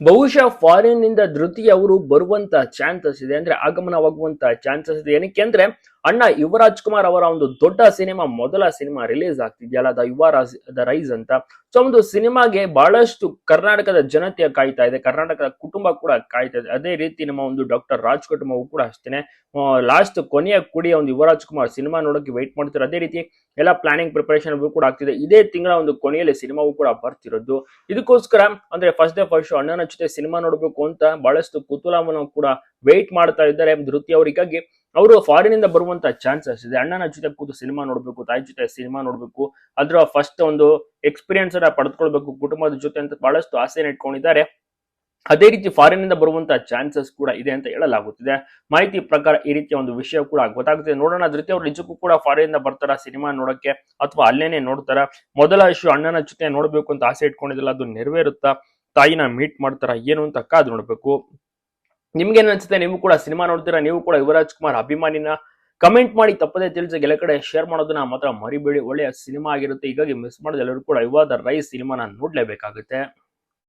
ಬಹುಶಃ ಫಾರಿನ್ನಿಂದ ಧೃತಿ ಅವರು ಬರುವಂತ ಚಾನ್ಸಸ್ ಇದೆ ಅಂದ್ರೆ ಆಗಮನವಾಗುವಂತ ಚಾನ್ಸಸ್ ಇದೆ. ಏನಕ್ಕೆ ಅಂದ್ರೆ ಅಣ್ಣ ಯುವರಾಜ್ ಕುಮಾರ್ ಅವರ ಒಂದು ದೊಡ್ಡ ಸಿನಿಮಾ, ಮೊದಲ ಸಿನಿಮಾ ರಿಲೀಸ್ ಆಗ್ತಿದೆಯಲ್ಲ, ದ ಯುವರಾಜ್, ದ ರೈಸ್ ಅಂತ. ಸೊ ಒಂದು ಸಿನಿಮಾಗೆ ಬಹಳಷ್ಟು ಕರ್ನಾಟಕದ ಜನತೆ ಕಾಯ್ತಾ ಇದೆ, ಕರ್ನಾಟಕದ ಕುಟುಂಬ ಕೂಡ ಕಾಯ್ತಾ ಇದೆ. ಅದೇ ರೀತಿ ನಮ್ಮ ಒಂದು ಡಾಕ್ಟರ್ ರಾಜ್ ಕುಟುಂಬವು ಕೂಡ ಅಷ್ಟೇನೆ. ಲಾಸ್ಟ್ ಕೊನೆಯ ಕುಡಿಯ ಒಂದು ಯುವರಾಜ್ ಕುಮಾರ್ ಸಿನಿಮಾ ನೋಡೋಕೆ ವೆಯ್ಟ್ ಮಾಡ್ತಾರೆ ಅದೇ ರೀತಿ ಎಲ್ಲ ಪ್ಲಾನಿಂಗ್ ಪ್ರಿಪರೇಷನ್ ಕೂಡ ಆಗ್ತಿದೆ. ಇದೇ ತಿಂಗಳ ಒಂದು ಕೊನೆಯಲ್ಲಿ ಸಿನಿಮಾವು ಕೂಡ ಬರ್ತಿರೋದು. ಇದಕ್ಕೋಸ್ಕರ ಅಂದ್ರೆ ಫಸ್ಟ್ ಡೇ ಫಸ್ಟ್ ಅಣ್ಣನ ಜೊತೆ ಸಿನಿಮಾ ನೋಡಬೇಕು ಅಂತ ಬಹಳಷ್ಟು ಕುತೂಹಲವನ್ನು ಕೂಡ ವೆಯ್ಟ್ ಮಾಡ್ತಾ ಇದ್ದಾರೆ. ಧೃತಿ ಅವರಿಗಾಗಿ ಅವರು ಫಾರಿನ್ ಇಂದ ಬರುವಂತ ಚಾನ್ಸಸ್ ಇದೆ. ಅಣ್ಣನ ಜೊತೆ ಕೂತು ಸಿನಿಮಾ ನೋಡಬೇಕು, ತಾಯಿ ಜೊತೆ ಸಿನಿಮಾ ನೋಡಬೇಕು, ಅದ್ರ ಫಸ್ಟ್ ಒಂದು ಎಕ್ಸ್ಪೀರಿಯನ್ಸ್ ಅನ್ನ ಪಡೆದುಕೊಳ್ಬೇಕು, ಕುಟುಂಬದ ಜೊತೆ ಅಂತ ಬಹಳಷ್ಟು ಆಸೆಯನ್ನು ಇಟ್ಕೊಂಡಿದ್ದಾರೆ. ಅದೇ ರೀತಿ ಫಾರಿನ್ ಇಂದ ಬರುವಂತ ಚಾನ್ಸಸ್ ಕೂಡ ಇದೆ ಅಂತ ಹೇಳಲಾಗುತ್ತಿದೆ. ಮಾಹಿತಿ ಪ್ರಕಾರ ಈ ರೀತಿಯ ಒಂದು ವಿಷಯ ಕೂಡ ಗೊತ್ತಾಗುತ್ತೆ. ನೋಡೋಣ ಧೃತಿ ಅವ್ರು ನಿಜಕ್ಕೂ ಕೂಡ ಫಾರಿನ್ ಇಂದ ಬರ್ತಾರ ಸಿನಿಮಾ ನೋಡಕ್ಕೆ ಅಥವಾ ಅಲ್ಲೇನೆ ನೋಡ್ತಾರ? ಮೊದಲ ಇಶ್ಯೂ ಅಣ್ಣನ ಜೊತೆ ನೋಡ್ಬೇಕು ಅಂತ ಆಸೆ ಇಟ್ಕೊಂಡಿದ್ದಿಲ್ಲ ಅದು ನೆರವೇರುತ್ತಾ? ತಾಯಿನ ಮೀಟ್ ಮಾಡ್ತಾರ, ಏನು ಅಂತ ಕಾದು ನೋಡ್ಬೇಕು. ನಿಮ್ಗೆ ಅನ್ಸುತ್ತೆ ನೀವು ಕೂಡ ಸಿನಿಮಾ ನೋಡ್ತೀರಾ? ನೀವು ಕೂಡ ಯುವರಾಜ್ ಕುಮಾರ್ ಅಭಿಮಾನಿನ ಕಮೆಂಟ್ ಮಾಡಿ ತಪ್ಪದೇ ತಿಳಿಸಿ ಎಲ್ಲ ಕಡೆ ಶೇರ್ ಮಾಡೋದನ್ನ ಮಾತ್ರ ಮರಿಬೇಡಿ. ಒಳ್ಳೆಯ ಸಿನಿಮಾ ಆಗಿರುತ್ತೆ. ಹೀಗಾಗಿ ಮಿಸ್ ಮಾಡೋದು ಎಲ್ಲರೂ ಕೂಡ ಯುವ ರೈಸ್ ಸಿನಿಮಾನ ನೋಡ್ಲೇಬೇಕಾಗುತ್ತೆ.